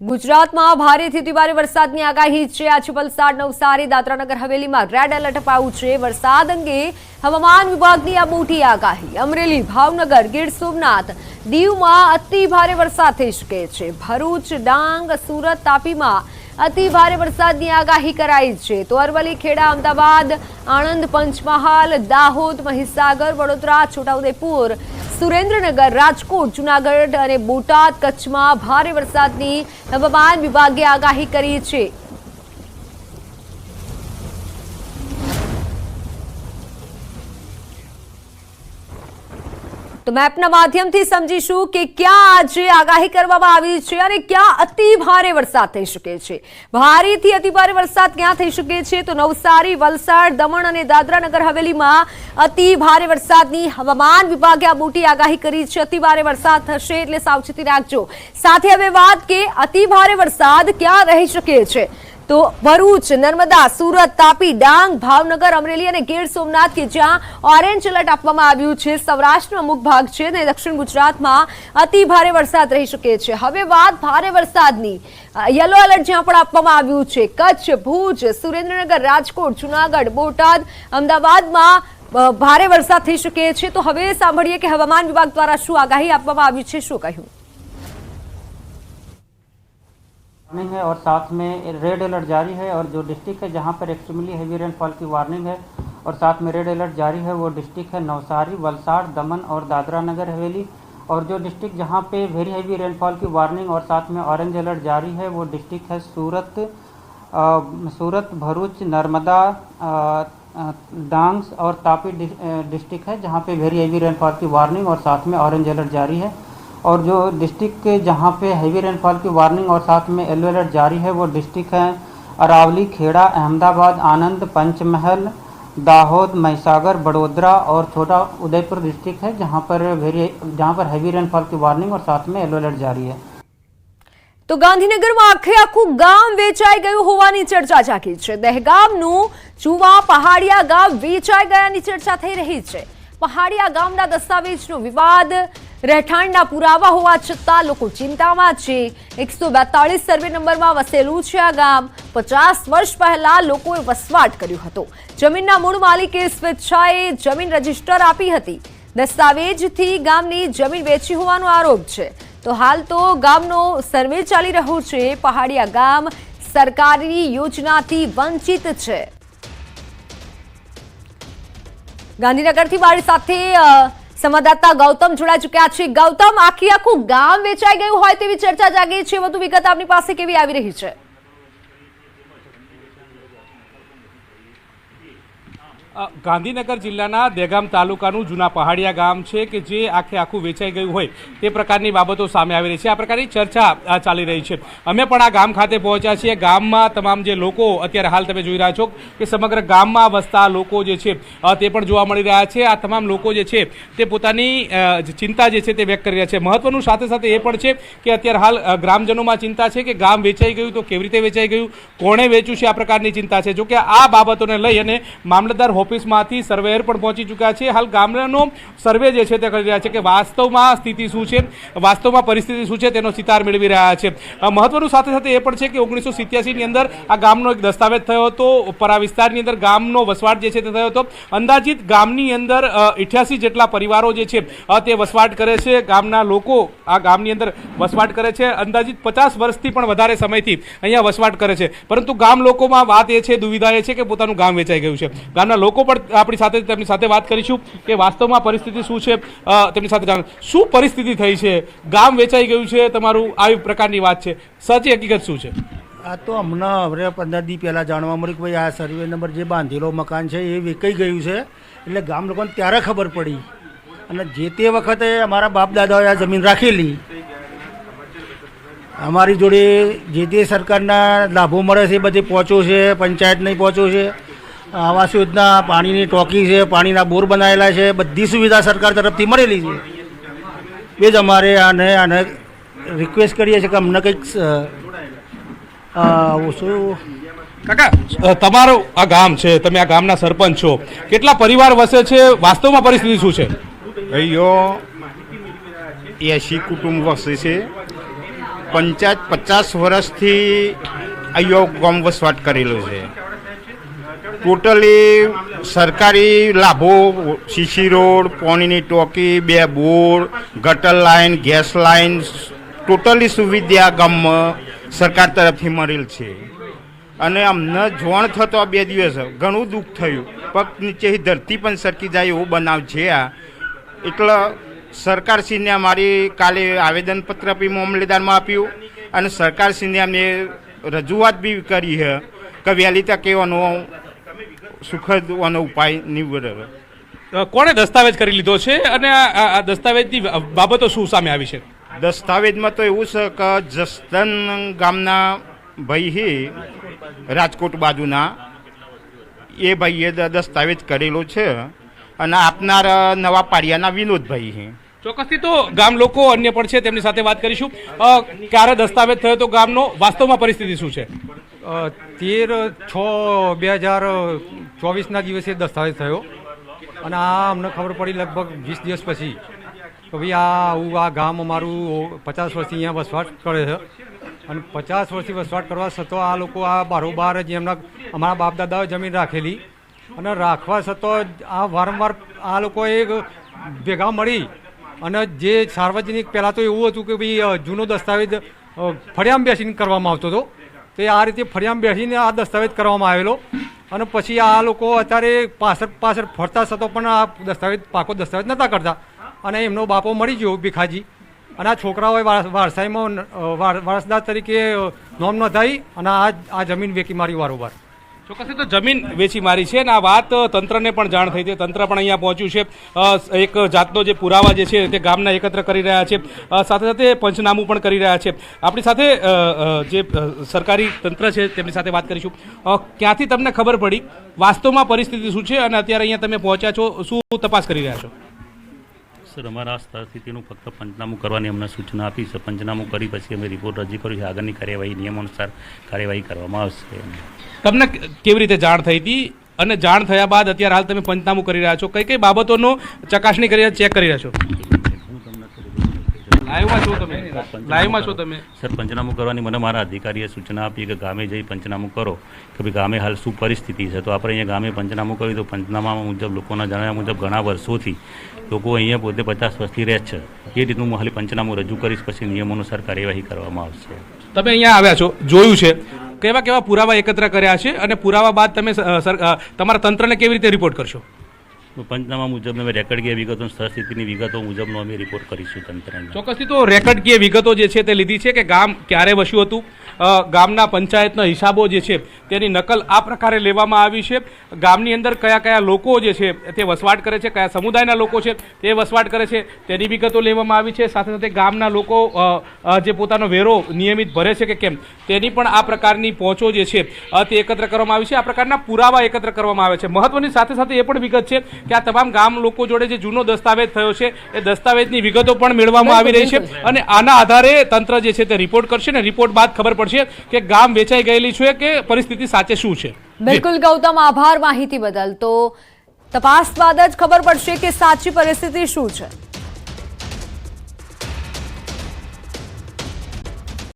ગુજરાતમાં ભારેથી અતિભારે વરસાદની આગાહી છે. આજે વલસાડ, નવસારી, દાદરાનગર, હવેલીમાં રેડ એલર્ટ અપાયું છે. વરસાદ અંગે હવામાન વિભાગની આ મોટી આગાહી. અમરેલી, ભાવનગર, ગીર સોમનાથ, દીવમાં અતિ ભારે વરસાદ થઈ શકે છે. ભરૂચ, ડાંગ, સુરત તાપીમાં અતિ ભારે વરસાદની આગાહી કરાઈ છે. તો અરવલ્લી ખેડા, અમદાવાદ, આણંદ, પંચમહાલ, દાહોદ, મહીસાગર, વડોદરા, છોટાઉદેપુર, સુરેન્દ્રનગર, રાજકોટ, જુનાગઢ અને બોટાદ કચ્છમાં ભારે વરસાદની હવામાન વિભાગે આગાહી કરી છે. તો મેપના માધ્યમથી સમજીશું કે ક્યાં આજે આગાહી કરવામાં આવી છે અને ક્યાં અતિ ભારે વરસાદ થઈ શકે છે. ભારેથી અતિ ભારે વરસાદ ક્યાં થઈ શકે છે? તો નવસારી, વલસાડ, દમણ અને દાદરા નગર હવેલીમાં અતિ ભારે વરસાદની હવામાન વિભાગે આ મોટી આગાહી કરી છે. અતિ ભારે વરસાદ થશે એટલે સાવચેતી રાખજો. સાથે હવે વાત કે અતિ ભારે વરસાદ ક્યાં રહી શકે છે? તો ભરૂચ, નર્મદા, સુરત તાપી, ડાંગ, ભાવનગર, અમરેલી અને ગીર સોમનાથ કે જ્યાં ઓરેન્જ એલર્ટ આપવામાં આવ્યું છે. સૌરાષ્ટ્રનો અમુક ભાગ છે અને દક્ષિણ ગુજરાતમાં અતિ ભારે વરસાદ રહી શકે છે. હવે વાત ભારે વરસાદની. યલો એલર્ટ જ્યાં પણ આપવામાં આવ્યું છે. કચ્છ, ભુજ, સુરેન્દ્રનગર, રાજકોટ, જુનાગઢ, બોટાદ, અમદાવાદમાં ભારે વરસાદ થઈ શકે છે. તો હવે સાંભળીએ કે હવામાન વિભાગ દ્વારા શું આગાહી આપવામાં આવી છે. શું કહ્યું? वार्निंग है और साथ में रेड अलर्ट जारी है और जो डिस्ट्रिक्ट है जहाँ पर एक्सट्रीमली हैवी रेनफॉल की वार्निंग है और साथ में रेड अलर्ट जारी है वो डिस्ट्रिक्ट है नवसारी वलसाड़ दमन और दादरा नगर हवेली और जो डिस्ट्रिक्ट जहाँ पे वेरी हैवी रेनफॉल की वार्निंग और साथ में ऑरेंज अलर्ट जारी है वो डिस्ट्रिक्ट है सूरत अ, सूरत भरूच नर्मदा अ, और तापी डिस्ट्रिक्ट है जहाँ पे वेरी हैवी रेनफॉल की वार्निंग और साथ में ऑरेंज अलर्ट जारी है। और जो डिस्ट्रिक्ट के जहाँ पे हैवी रेनफॉल की वार्निंग और साथ में येलो अलर्ट जारी है वो डिस्ट्रिक्ट हैं अरावली खेड़ा अहमदाबाद आनंद पंचमहल दाहोद महिसागर बड़ोदरा और छोटा उदयपुर डिस्ट्रिक्ट है जहाँ पर वेरी जहाँ पर हैवी रेनफॉल की वार्निंग और साथ में येलो अलर्ट जारी है તો ગાંધીનગરમાં આખે આખું ગામ વેચાઈ ગયું હોવાની ચર્ચા જાગી છે દહેગામનું ચુવા પહાડિયા ગામ વેચાઈ ગયાની ચર્ચા થઈ રહી છે પહાડિયા ગામના દસ્તાવેજનો વિવાદ રહેઠાણના પુરાવા હોવા છતાં લોકો ચિંતામાં છે. એકસો બેતાળીસ સર્વે નંબરમાં વસેલું છે આ ગામ. પચાસ વર્ષ પહેલા લોકોએ વસવાટ કર્યો હતો. જમીનના મૂળ માલિકે સ્વેચ્છાએ જમીન રજિસ્ટર આપી હતી. દસ્તાવેજથી ગામની જમીન વેચી હોવાનો આરોપ છે. તો હાલ તો ગામનો સર્વે ચાલી રહ્યો છે. પહાડિયા ગામ સરકારી યોજનાથી વંચિત છે. ગાંધીનગરથી મારી સાથે સંવાદદાતા ગૌતમ જોડાઈ ચુક્યા છે. ગૌતમ, આખી આખું ગામ વેચાઈ ગયું હોય તેવી ચર્ચા જાગી છે. વધુ વિગત આપની પાસે કેવી આવી રહી છે? ગાંધીનગર જિલ્લાના દેગામ તાલુકાનું જૂના પહાડિયા ગામ છે કે જે આખે આખું વેચાઈ ગયું હોય તે પ્રકારની બાબતો સામે આવી રહી છે. આ પ્રકારની ચર્ચા ચાલી રહી છે. અમે પણ આ ગામ ખાતે પહોંચ્યા છીએ. ગામમાં તમામ જે લોકો અત્યારે હાલ તમે જોઈ રહ્યા છો કે સમગ્ર ગામમાં વસતા લોકો જે છે તે પણ જોવા મળી રહ્યા છે. આ તમામ લોકો જે છે, તે પોતાની ચિંતા જે છે તે વ્યક્ત કરી રહ્યા છે. મહત્વનું સાથે સાથે એ પણ છે કે અત્યારે હાલ ગ્રામજનોમાં ચિંતા છે કે ગામ વેચાઈ ગયું તો કેવી રીતે વેચાઈ ગયું? કોણે વેચ્યું છે? આ પ્રકારની ચિંતા છે. જોકે આ બાબતોને લઈ અને મામલતદાર ઓફિસમાંથી સર્વેયર પણ પહોંચી ચૂક્યા છે. હાલ ગામડાનો સર્વે જે છે તે કરી રહ્યા છે કે વાસ્તવમાં સ્થિતિ શું છે, વાસ્તવમાં પરિસ્થિતિ શું છે તેનો સિતાર મેળવી રહ્યા છે. મહત્વનું સાથે સાથે એ પણ છે કે ઓગણીસો સિત્યાસીની અંદર આ ગામનો એક દસ્તાવેજ થયો હતો. પરા વિસ્તારની અંદર ગામનો વસવાટ જે છે તે થયો હતો. અંદાજિત ગામની અંદર ઇઠ્યાસી જેટલા પરિવારો જે છે તે વસવાટ કરે છે. ગામના લોકો આ ગામની અંદર વસવાટ કરે છે. અંદાજિત પચાસ વર્ષથી પણ વધારે સમયથી અહીંયા વસવાટ કરે છે. પરંતુ ગામ લોકોમાં વાત એ છે, દુવિધા એ છે કે પોતાનું ગામ વેચાઈ ગયું છે. ગામના લોકો પણ આપણી સાથે તેમની સાથે વાત કરીશું કે વાસ્તવમાં પરિસ્થિતિ શું છે તેમની સાથે જાણ. શું પરિસ્થિતિ થઈ છે? ગામ વેચાઈ ગયું છે, તમારું આવી પ્રકારની વાત છે. સાચી હકીકત શું છે? આ તો હમણાં હવે પંદર દી પહેલાં જાણવા મળ્યું કે ભાઈ આ સર્વે નંબર જે બાંધેલો મકાન છે એ વેચાઈ ગયું છે. એટલે ગામ લોકોને ત્યારે ખબર પડી. અને જે તે વખતે અમારા બાપ દાદાઓએ આ જમીન રાખેલી. અમારી જોડે જે તે સરકારના લાભો મળે છે, એ બધે પહોંચ્યો છે, પંચાયત નહીં પહોંચ્યો છે. આવાસ યોજના પાણીની ટોકી છે પાણીના બોર બનાવેલા છે બધી સુવિધા સરકાર તરફથી મળેલી છે. એ જ અમારે આને આને રિક્વેસ્ટ કરીએ છીએ કે અમને કંઈક શું? કાકા તમારું આ ગામ છે તમે આ ગામના સરપંચ છો. કેટલા પરિવાર વસે છે? વાસ્તવમાં પરિસ્થિતિ શું છે? ભાઈઓ એસી કુટુંબ વસે છે. પંચાયત પચાસ વર્ષથી અહીંયા ગામ વસવાટ કરેલો છે. ટોટલી સરકારી લાભો, સીસી રોડ, પાણીની ટોકી, બે બોર, ગટર લાઈન, ગેસ લાઈન, ટોટલી સુવિધા ગામમાં સરકાર તરફથી મળેલ છે. અને અમને જોણ થતો બે દિવસ ઘણું દુઃખ થયું. પગ નીચેથી ધરતી પણ સરકી જાય એવો બનાવ છે આ. એટલે સરકારશ્રીને અમારી કાલે આવેદનપત્ર બી મામલેદારમાં આપ્યું અને સરકારશ્રીને અમે રજૂઆત બી કરી છે કે વહેલી તકે એનો સુખદ અને ઉપાય નીવડે. કોણે દસ્તાવેજ કરી લીધો છે અને આ દસ્તાવેજની બાબતો શું સામે આવી છે? દસ્તાવેજમાં તો એવું છે કે જસદન ગામના ભાઈ રાજકોટ બાજુના એ ભાઈએ દસ્તાવેજ કરેલો છે અને આપનાર નવા પાડિયાના વિનોદભાઈ ચોક્કસથી તો ગામ લોકો અન્ય પણ છે, તેમની સાથે વાત કરીશું. ક્યારે દસ્તાવેજ થયો તો ગામનો? વાસ્તવમાં પરિસ્થિતિ શું છે? તેર છ બે હજાર ચોવીસના દિવસે દસ્તાવેજ થયો. અને આ અમને ખબર પડી લગભગ વીસ દિવસ પછી. કે ભાઈ આ આવું આ ગામ અમારું પચાસ વર્ષથી અહીંયા વસવાટ કરે છે. અને પચાસ વર્ષથી વસવાટ કરવા છતાં આ લોકો આ બારોબાર જ એમના અમારા બાપ દાદાએ જમીન રાખેલી. અને રાખવા છતાં આ વારંવાર આ લોકોએ ભેગા મળી અને જે સાર્વજનિક, પહેલાં તો એવું હતું કે ભાઈ જૂનો દસ્તાવેજ ફળિયામાં બેસીને કરવામાં આવતો હતો. તો આ રીતે ફળિયામાં બેસીને આ દસ્તાવેજ કરવામાં આવેલો. અને પછી આ લોકો અત્યારે પાછળ પાછળ ફરતા છતાં પણ આ દસ્તાવેજ, પાકો દસ્તાવેજ નહોતા કરતા. અને એમનો બાપો મળી ગયો, ભીખાજી. અને આ છોકરાઓએ વારસાઈમાં વાર- વારસદાર તરીકે નોમ નોંધાવી અને આ આ જમીન વેકી મારી વારોબાર ચોક્કસથી તો જમીન વેચી મારી છે અને આ વાત તંત્રને પણ જાણ થઈ છે. તંત્ર પણ અહીંયા પહોંચ્યું છે. એક જાતનો જે પુરાવા જે છે તે ગામના એકત્ર કરી રહ્યા છે. સાથે સાથે પંચનામું પણ કરી રહ્યા છે. આપણી સાથે જે સરકારી તંત્ર છે તેમની સાથે વાત કરીશું. ક્યાંથી તમને ખબર પડી? વાસ્તવમાં પરિસ્થિતિ શું છે? અને અત્યારે અહીંયા તમે પહોંચ્યા છો, શું તપાસ કરી રહ્યા છો? સર, અમારા આ સ્થિતિનું ફક્ત પંચનામું કરવાની અમને સૂચના આપી છે. પંચનામું કરી પછી અમે રિપોર્ટ રજૂ કર્યું છે. આગળની કાર્યવાહી નિયમો અનુસાર કાર્યવાહી કરવામાં આવશે તમને કેવી રીતે જાણ થઈ હતી? અને જાણ થયા બાદ અત્યારે હાલ તમે પંચનામું કરી રહ્યા છો. કઈ કઈ બાબતોનો ચકાસણી કરી ચેક કરી રહ્યા છો? લાઈવમાં છો તમે? લાઈવમાં છો. તમે? સર પંચનામું કરવાની મને મારા અધિકારીએ સૂચના આપી કે ગામે જઈ પંચનામું કરો. કે ભાઈ ગામે હાલ શું પરિસ્થિતિ છે? તો આપણે અહીંયા ગામે પંચનામું કર્યું તો પંચનામા મુજબ લોકોના જણાવ્યા મુજબ ઘણા વર્ષોથી લોકો અહીંયા પોતે પચાસ વર્ષથી રહે છે. એ રીતનું હું હાલ પંચનામું રજૂ કરીશ પછી નિયમો અનુસાર કાર્યવાહી કરવામાં આવશે. તમે અહીંયા આવ્યા છો જોયું છે. કેવા કેવા પુરાવા એકત્ર કર્યા છે અને પુરાવા બાદ તમે સર- તમારા તંત્રને કેવી રીતે રિપોર્ટ કરશો? પંચનામા મુજબ અમે રેકર્ડ ગયા વિગતો સ્થળ સ્થિતિની વિગતો મુજબનો અમે રિપોર્ટ કરીશું તંત્રને. ચોક્કસથી તો રેકર્ડ કીય વિગતો જે છે તે લીધી છે કે ગામ ક્યારે વસ્યું હતું? ગામના પંચાયતના હિસાબો જે છે તેની નકલ આ પ્રકારે લેવામાં આવી છે. ગામની અંદર કયા કયા લોકો જે છે તે વસવાટ કરે છે, કયા સમુદાયના લોકો છે તે વસવાટ કરે છે, તેની વિગતો લેવામાં આવી છે. સાથે સાથે ગામના લોકો જે પોતાનો વેરો નિયમિત ભરે છે કે કેમ, તેની પણ આ પ્રકારની પહોંચો જે છે તે એકત્ર કરવામાં આવી છે. આ પ્રકારના પુરાવા એકત્ર કરવામાં આવે છે. મહત્વની સાથે સાથે એ પણ વિગત છે કે આ તમામ ગામ લોકો જોડે જે જૂનો દસ્તાવેજ થયો છે એ દસ્તાવેજની વિગતો પણ મેળવવામાં આવી રહી છે. અને આના આધારે તંત્ર જે છે તે રિપોર્ટ કરશે ને રિપોર્ટ બાદ ખબર પડશે કે ગામ વેચાઈ ગયેલી છે કે પરિસ્થિતિ સાચે શું છે. બિલકુલ ગૌતમ આભાર માહિતી બદલ. તો તપાસ બાદ જ ખબર પડશે કે સાચી પરિસ્થિતિ શું છે.